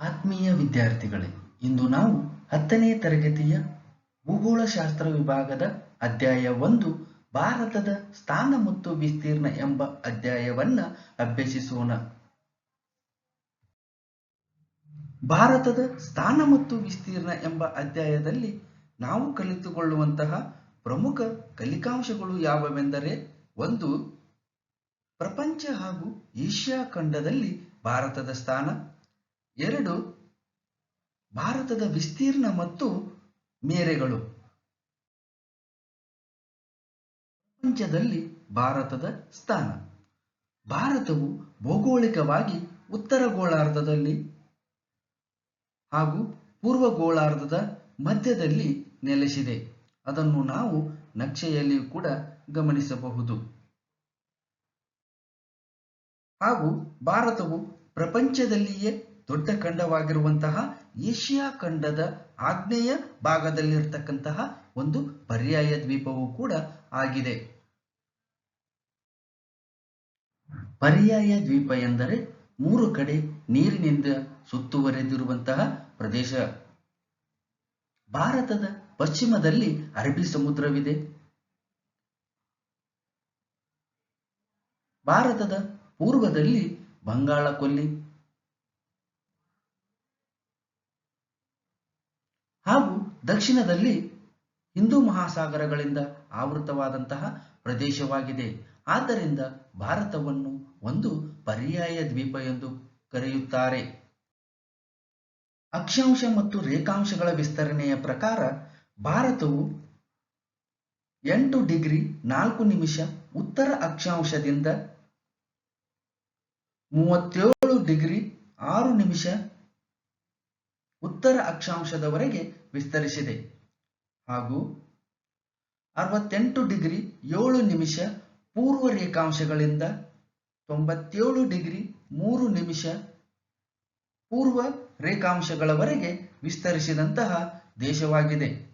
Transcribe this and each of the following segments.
ಆತ್ಮೀಯ ವಿದ್ಯಾರ್ಥಿಗಳೇ, ಇಂದು ನಾವು ಹತ್ತನೇ ತರಗತಿಯ ಭೂಗೋಳಶಾಸ್ತ್ರ ವಿಭಾಗದ ಅಧ್ಯಾಯ ಒಂದು, ಭಾರತದ ಸ್ಥಾನ ಮತ್ತು ವಿಸ್ತೀರ್ಣ ಎಂಬ ಅಧ್ಯಾಯವನ್ನ ಅಭ್ಯಸಿಸೋಣ. ಭಾರತದ ಸ್ಥಾನ ಮತ್ತು ವಿಸ್ತೀರ್ಣ ಎಂಬ ಅಧ್ಯಾಯದಲ್ಲಿ ನಾವು ಕಲಿತುಕೊಳ್ಳುವಂತಹ ಪ್ರಮುಖ ಕಲಿಕಾಂಶಗಳು ಯಾವುವೆಂದರೆ, ಒಂದು, ಪ್ರಪಂಚ ಹಾಗೂ ಏಷ್ಯಾ ಖಂಡದಲ್ಲಿ ಭಾರತದ ಸ್ಥಾನ ಎರಡು ಭಾರತದ ವಿಸ್ತೀರ್ಣ ಮತ್ತು ಮೇರೆಗಳು. ಪ್ರಪಂಚದಲ್ಲಿ ಭಾರತದ ಸ್ಥಾನ. ಭಾರತವು ಭೌಗೋಳಿಕವಾಗಿ ಉತ್ತರ ಗೋಳಾರ್ಧದಲ್ಲಿ ಹಾಗೂ ಪೂರ್ವ ಗೋಳಾರ್ಧದ ಮಧ್ಯದಲ್ಲಿ ನೆಲೆಸಿದೆ. ಅದನ್ನು ನಾವು ನಕ್ಷೆಯಲ್ಲಿಯೂ ಕೂಡ ಗಮನಿಸಬಹುದು. ಹಾಗೂ ಭಾರತವು ಪ್ರಪಂಚದಲ್ಲಿಯೇ ದೊಡ್ಡ ಖಂಡವಾಗಿರುವಂತಹ ಏಷ್ಯಾ ಖಂಡದ ಆಗ್ನೇಯ ಭಾಗದಲ್ಲಿರ್ತಕ್ಕಂತಹ ಒಂದು ಪರ್ಯಾಯ ದ್ವೀಪವೂ ಕೂಡ ಆಗಿದೆ. ಪರ್ಯಾಯ ದ್ವೀಪ ಎಂದರೆ ಮೂರು ಕಡೆ ನೀರಿನಿಂದ ಸುತ್ತುವರೆದಿರುವಂತಹ ಪ್ರದೇಶ. ಭಾರತದ ಪಶ್ಚಿಮದಲ್ಲಿ ಅರಬ್ಬಿ ಸಮುದ್ರವಿದೆ. ಭಾರತದ ಪೂರ್ವದಲ್ಲಿ ಬಂಗಾಳ ಕೊಲ್ಲಿ ಹಾಗೂ ದಕ್ಷಿಣದಲ್ಲಿ ಹಿಂದೂ ಮಹಾಸಾಗರಗಳಿಂದ ಆವೃತವಾದಂತಹ ಪ್ರದೇಶವಾಗಿದೆ. ಆದ್ದರಿಂದ ಭಾರತವನ್ನು ಒಂದು ಪರ್ಯಾಯ ದ್ವೀಪ ಎಂದು ಕರೆಯುತ್ತಾರೆ. ಅಕ್ಷಾಂಶ ಮತ್ತು ರೇಖಾಂಶಗಳ ವಿಸ್ತರಣೆಯ ಪ್ರಕಾರ ಭಾರತವು ಎಂಟು ಡಿಗ್ರಿ ನಾಲ್ಕು ನಿಮಿಷ ಉತ್ತರ ಅಕ್ಷಾಂಶದಿಂದ ಮೂವತ್ತೇಳು ಡಿಗ್ರಿ ಆರು ನಿಮಿಷ ಉತ್ತರ ಅಕ್ಷಾಂಶದವರೆಗೆ ವಿಸ್ತರಿಸಿದೆ. ಹಾಗೂ ಅರವತ್ತೆಂಟು ಡಿಗ್ರಿ ಏಳು ನಿಮಿಷ ಪೂರ್ವ ರೇಖಾಂಶಗಳಿಂದ ತೊಂಬತ್ತೇಳು ಡಿಗ್ರಿ ಮೂರು ನಿಮಿಷ ಪೂರ್ವ ರೇಖಾಂಶಗಳವರೆಗೆ ವಿಸ್ತರಿಸಿದಂತಹ ದೇಶವಾಗಿದೆ.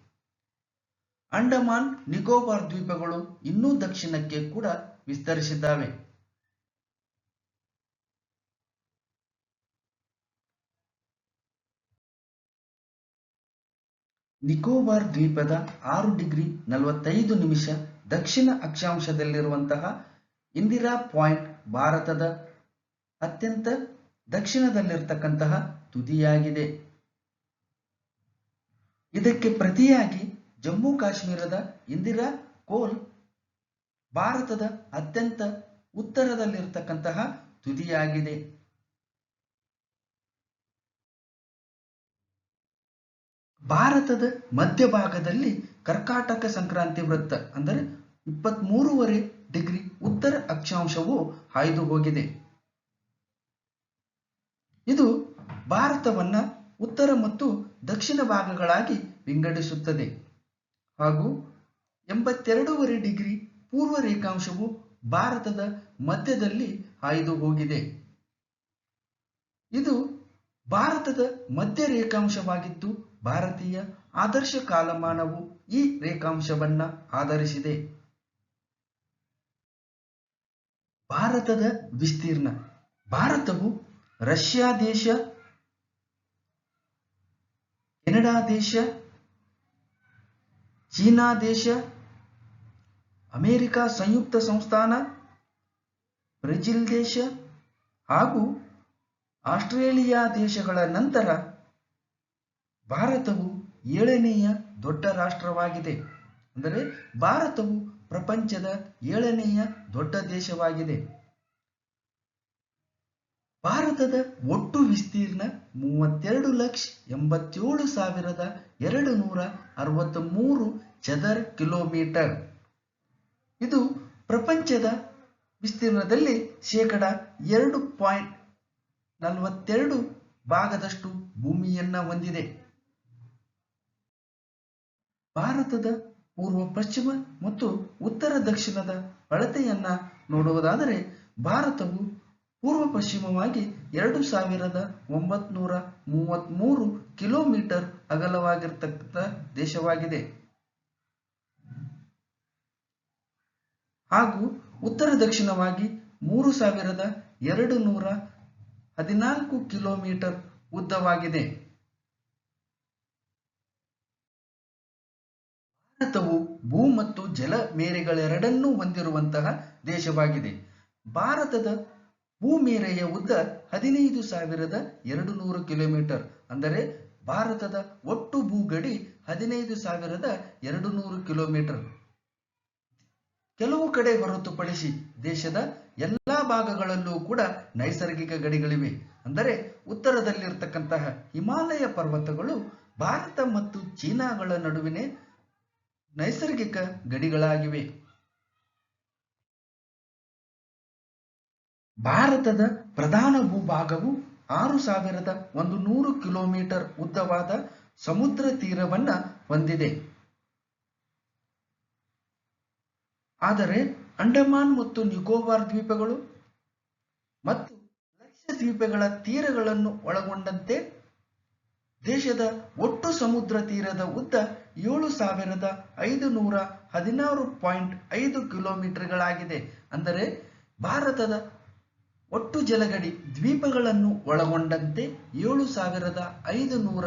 ಅಂಡಮಾನ್ ನಿಕೋಬಾರ್ ದ್ವೀಪಗಳು ಇನ್ನೂ ದಕ್ಷಿಣಕ್ಕೆ ಕೂಡ ವಿಸ್ತರಿಸಿದ್ದಾವೆ. ನಿಕೋಬಾರ್ ದ್ವೀಪದ ಆರು ಡಿಗ್ರಿ ನಲವತ್ತೈದು ನಿಮಿಷ ದಕ್ಷಿಣ ಅಕ್ಷಾಂಶದಲ್ಲಿರುವಂತಹ ಇಂದಿರಾ ಪಾಯಿಂಟ್ ಭಾರತದ ಅತ್ಯಂತ ದಕ್ಷಿಣದಲ್ಲಿರ್ತಕ್ಕಂತಹ ತುದಿಯಾಗಿದೆ. ಇದಕ್ಕೆ ಪ್ರತಿಯಾಗಿ ಜಮ್ಮು ಕಾಶ್ಮೀರದ ಇಂದಿರಾ ಕೋಲ್ ಭಾರತದ ಅತ್ಯಂತ ಉತ್ತರದಲ್ಲಿರ್ತಕ್ಕಂತಹ ತುದಿಯಾಗಿದೆ. ಭಾರತದ ಮಧ್ಯಭಾಗದಲ್ಲಿ ಕರ್ಕಾಟಕ ಸಂಕ್ರಾಂತಿ ವೃತ್ತ ಅಂದರೆ ಇಪ್ಪತ್ಮೂರುವರೆ ಡಿಗ್ರಿ ಉತ್ತರ ಅಕ್ಷಾಂಶವು ಹಾಯ್ದು ಹೋಗಿದೆ. ಇದು ಭಾರತವನ್ನ ಉತ್ತರ ಮತ್ತು ದಕ್ಷಿಣ ಭಾಗಗಳಾಗಿ ವಿಂಗಡಿಸುತ್ತದೆ. ಹಾಗೂ ಎಂಬತ್ತೆರಡೂವರೆ ಡಿಗ್ರಿ ಪೂರ್ವ ರೇಖಾಂಶವು ಭಾರತದ ಮಧ್ಯದಲ್ಲಿ ಹಾಯ್ದು ಹೋಗಿದೆ. ಇದು ಭಾರತದ ಮಧ್ಯ ರೇಖಾಂಶವಾಗಿದ್ದು ಭಾರತೀಯ ಆದರ್ಶ ಕಾಲಮಾನವು ಈ ರೇಖಾಂಶವನ್ನ ಆಧರಿಸಿದೆ. ಭಾರತದ ವಿಸ್ತೀರ್ಣ. ಭಾರತವು ರಷ್ಯಾ ದೇಶ, ಕೆನಡಾ ದೇಶ, ಚೀನಾ ದೇಶ, ಅಮೆರಿಕ ಸಂಯುಕ್ತ ಸಂಸ್ಥಾನ, ಬ್ರೆಜಿಲ್ ದೇಶ ಹಾಗೂ ಆಸ್ಟ್ರೇಲಿಯಾ ದೇಶಗಳ ನಂತರ ಭಾರತವು ಏಳನೆಯ ದೊಡ್ಡ ರಾಷ್ಟ್ರವಾಗಿದೆ. ಅಂದರೆ ಭಾರತವು ಪ್ರಪಂಚದ ಏಳನೆಯ ದೊಡ್ಡ ದೇಶವಾಗಿದೆ. ಭಾರತದ ಒಟ್ಟು ವಿಸ್ತೀರ್ಣ ಮೂವತ್ತೆರಡು ಲಕ್ಷ ಎಂಬತ್ತೇಳು ಸಾವಿರದ ಎರಡು ನೂರ ಅರವತ್ತ ಮೂರು ಚದರ್ ಕಿಲೋಮೀಟರ್. ಇದು ಪ್ರಪಂಚದ ವಿಸ್ತೀರ್ಣದಲ್ಲಿ ಶೇಕಡ ಎರಡು ಪಾಯಿಂಟ್ ನಲವತ್ತೆರಡು ಭಾಗದಷ್ಟು ಭೂಮಿಯನ್ನ ಹೊಂದಿದೆ. ಭಾರತದ ಪೂರ್ವ, ಪಶ್ಚಿಮ ಮತ್ತು ಉತ್ತರ ದಕ್ಷಿಣದ ಅಳತೆಯನ್ನ ನೋಡುವುದಾದರೆ ಭಾರತವು ಪೂರ್ವ, ಪಶ್ಚಿಮವಾಗಿ ಎರಡು ಸಾವಿರದ ಒಂಬತ್ನೂರ ಮೂವತ್ಮೂರು ಕಿಲೋಮೀಟರ್ ಅಗಲವಾಗಿರ್ತಕ್ಕಂಥ ದೇಶವಾಗಿದೆ. ಹಾಗೂ ಉತ್ತರ ದಕ್ಷಿಣವಾಗಿ ಮೂರು ಸಾವಿರದ ಎರಡು ನೂರ ಹದಿನಾಲ್ಕು ಕಿಲೋಮೀಟರ್ ಉದ್ದವಾಗಿದೆ. ಭಾರತವು ಭೂ ಮತ್ತು ಜಲ ಮೇರೆಗಳೆರಡನ್ನೂ ಹೊಂದಿರುವಂತಹ ದೇಶವಾಗಿದೆ. ಭಾರತದ ಭೂಮೇರೆಯ ಉದ್ದ ಹದಿನೈದು ಸಾವಿರದ ಎರಡು ನೂರು ಕಿಲೋಮೀಟರ್, ಅಂದರೆ ಭಾರತದ ಒಟ್ಟು ಭೂಗಡಿ ಹದಿನೈದು ಸಾವಿರದ ಎರಡು ನೂರು ಕಿಲೋಮೀಟರ್. ಕೆಲವು ಕಡೆ ಹೊರತುಪಡಿಸಿ ದೇಶದ ಎಲ್ಲಾ ಭಾಗಗಳಲ್ಲೂ ಕೂಡ ನೈಸರ್ಗಿಕ ಗಡಿಗಳಿವೆ. ಅಂದರೆ ಉತ್ತರದಲ್ಲಿರ್ತಕ್ಕಂತಹ ಹಿಮಾಲಯ ಪರ್ವತಗಳು ಭಾರತ ಮತ್ತು ಚೀನಾಗಳ ನಡುವಿನ ನೈಸರ್ಗಿಕ ಗಡಿಗಳಾಗಿವೆ. ಭಾರತದ ಪ್ರಧಾನ ಭೂಭಾಗವು ಆರು ಸಾವಿರದ ಒಂದು ನೂರು ಕಿಲೋಮೀಟರ್ ಉದ್ದವಾದ ಸಮುದ್ರ ತೀರವನ್ನ ಹೊಂದಿದೆ. ಆದರೆ ಅಂಡಮಾನ್ ಮತ್ತು ನಿಕೋಬಾರ್ ದ್ವೀಪಗಳು ಮತ್ತು ಲಕ್ಷದ್ವೀಪಗಳ ತೀರಗಳನ್ನು ಒಳಗೊಂಡಂತೆ ದೇಶದ ಒಟ್ಟು ಸಮುದ್ರ ತೀರದ ಉದ್ದ ಏಳು ಸಾವಿರದ ಐದು ನೂರ ಹದಿನಾರು ಪಾಯಿಂಟ್ ಐದು ಕಿಲೋಮೀಟರ್ಗಳಾಗಿದೆ. ಅಂದರೆ ಭಾರತದ ಒಟ್ಟು ಜಲಗಡಿ ದ್ವೀಪಗಳನ್ನು ಒಳಗೊಂಡಂತೆ ಏಳು ಸಾವಿರದ ಐದು ನೂರ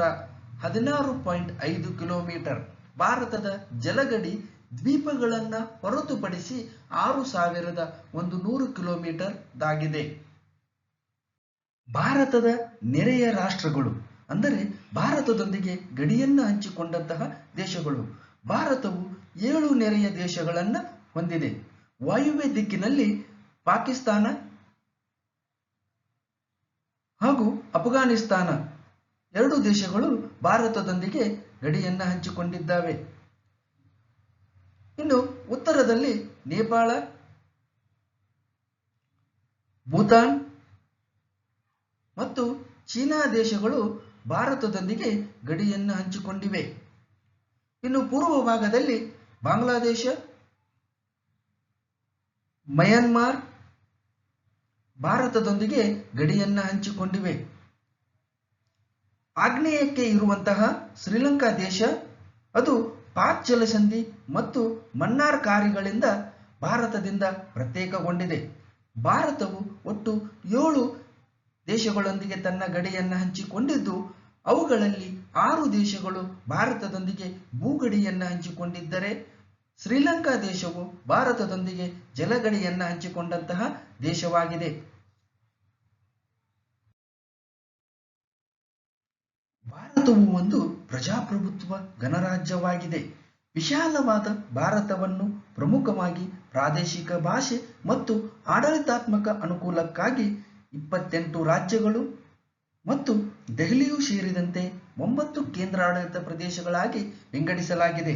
ಹದಿನಾರು ಪಾಯಿಂಟ್ ಐದು ಕಿಲೋಮೀಟರ್. ಭಾರತದ ಜಲಗಡಿ ದ್ವೀಪಗಳನ್ನ ಹೊರತುಪಡಿಸಿ ಆರು ಸಾವಿರದ ಒಂದು ನೂರು ಕಿಲೋಮೀಟರ್ ದಾಗಿದೆ ಭಾರತದ ನೆರೆಯ ರಾಷ್ಟ್ರಗಳು ಅಂದರೆ ಭಾರತದೊಂದಿಗೆ ಗಡಿಯನ್ನ ಹಂಚಿಕೊಂಡಂತಹ ದೇಶಗಳು. ಭಾರತವು ಏಳು ನೆರೆಯ ದೇಶಗಳನ್ನ ಹೊಂದಿದೆ. ವಾಯುವ್ಯ ದಿಕ್ಕಿನಲ್ಲಿ ಪಾಕಿಸ್ತಾನ ಹಾಗೂ ಅಫ್ಘಾನಿಸ್ತಾನ ಎರಡು ದೇಶಗಳು ಭಾರತದೊಂದಿಗೆ ಗಡಿಯನ್ನ ಹಂಚಿಕೊಂಡಿದ್ದಾವೆ. ಇನ್ನು ಉತ್ತರದಲ್ಲಿ ನೇಪಾಳ, ಭೂತಾನ್ ಮತ್ತು ಚೀನಾ ದೇಶಗಳು ಭಾರತದೊಂದಿಗೆ ಗಡಿಯನ್ನು ಹಂಚಿಕೊಂಡಿವೆ. ಇನ್ನು ಪೂರ್ವ ಭಾಗದಲ್ಲಿ ಬಾಂಗ್ಲಾದೇಶ, ಮಯನ್ಮಾರ್ ಭಾರತದೊಂದಿಗೆ ಗಡಿಯನ್ನು ಹಂಚಿಕೊಂಡಿವೆ. ಆಗ್ನೇಯಕ್ಕೆ ಇರುವಂತಹ ಶ್ರೀಲಂಕಾ ದೇಶ, ಅದು ಪಾಕ್ ಜಲಸಂಧಿ ಮತ್ತು ಮನ್ನಾರ್ ಕಾರಿಗಳಿಂದ ಭಾರತದಿಂದ ಪ್ರತ್ಯೇಕಗೊಂಡಿದೆ. ಭಾರತವು ಒಟ್ಟು ಏಳು ದೇಶಗಳೊಂದಿಗೆ ತನ್ನ ಗಡಿಯನ್ನು ಹಂಚಿಕೊಂಡಿದ್ದು ಅವುಗಳಲ್ಲಿ ಆರು ದೇಶಗಳು ಭಾರತದೊಂದಿಗೆ ಭೂಗಡಿಯನ್ನು ಹಂಚಿಕೊಂಡಿದ್ದರೆ ಶ್ರೀಲಂಕಾ ದೇಶವು ಭಾರತದೊಂದಿಗೆ ಜಲಗಡಿಯನ್ನು ಹಂಚಿಕೊಂಡಂತಹ ದೇಶವಾಗಿದೆ. ಭಾರತವು ಒಂದು ಪ್ರಜಾಪ್ರಭುತ್ವ ಗಣರಾಜ್ಯವಾಗಿದೆ. ವಿಶಾಲವಾದ ಭಾರತವನ್ನು ಪ್ರಮುಖವಾಗಿ ಪ್ರಾದೇಶಿಕ ಭಾಷೆ ಮತ್ತು ಆಡಳಿತಾತ್ಮಕ ಅನುಕೂಲಕ್ಕಾಗಿ ಇಪ್ಪತ್ತೆಂಟು ರಾಜ್ಯಗಳು ಮತ್ತು ದೆಹಲಿಯೂ ಸೇರಿದಂತೆ ಒಂಬತ್ತು ಕೇಂದ್ರಾಡಳಿತ ಪ್ರದೇಶಗಳಾಗಿ ವಿಂಗಡಿಸಲಾಗಿದೆ.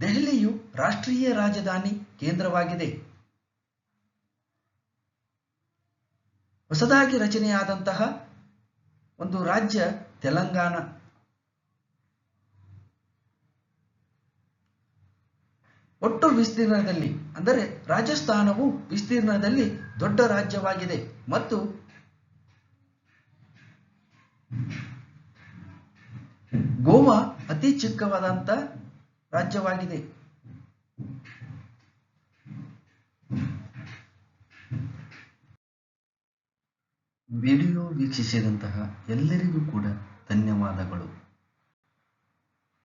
ದೆಹಲಿಯು ರಾಷ್ಟ್ರೀಯ ರಾಜಧಾನಿ ಕೇಂದ್ರವಾಗಿದೆ. ಹೊಸದಾಗಿ ರಚನೆಯಾದಂತಹ ಒಂದು ರಾಜ್ಯ ತೆಲಂಗಾಣ. ಒಟ್ಟು ವಿಸ್ತೀರ್ಣದಲ್ಲಿ, ಅಂದರೆ ರಾಜಸ್ಥಾನವು ವಿಸ್ತೀರ್ಣದಲ್ಲಿ ದೊಡ್ಡ ರಾಜ್ಯವಾಗಿದೆ ಮತ್ತು ಗೋವಾ ಅತಿ ಚಿಕ್ಕವಾದಂತ ರಾಜ್ಯವಾಗಿದೆ. ವಿಡಿಯೋ ವೀಕ್ಷಿಸಿದಂತಹ ಎಲ್ಲರಿಗೂ ಕೂಡ ಧನ್ಯವಾದಗಳು.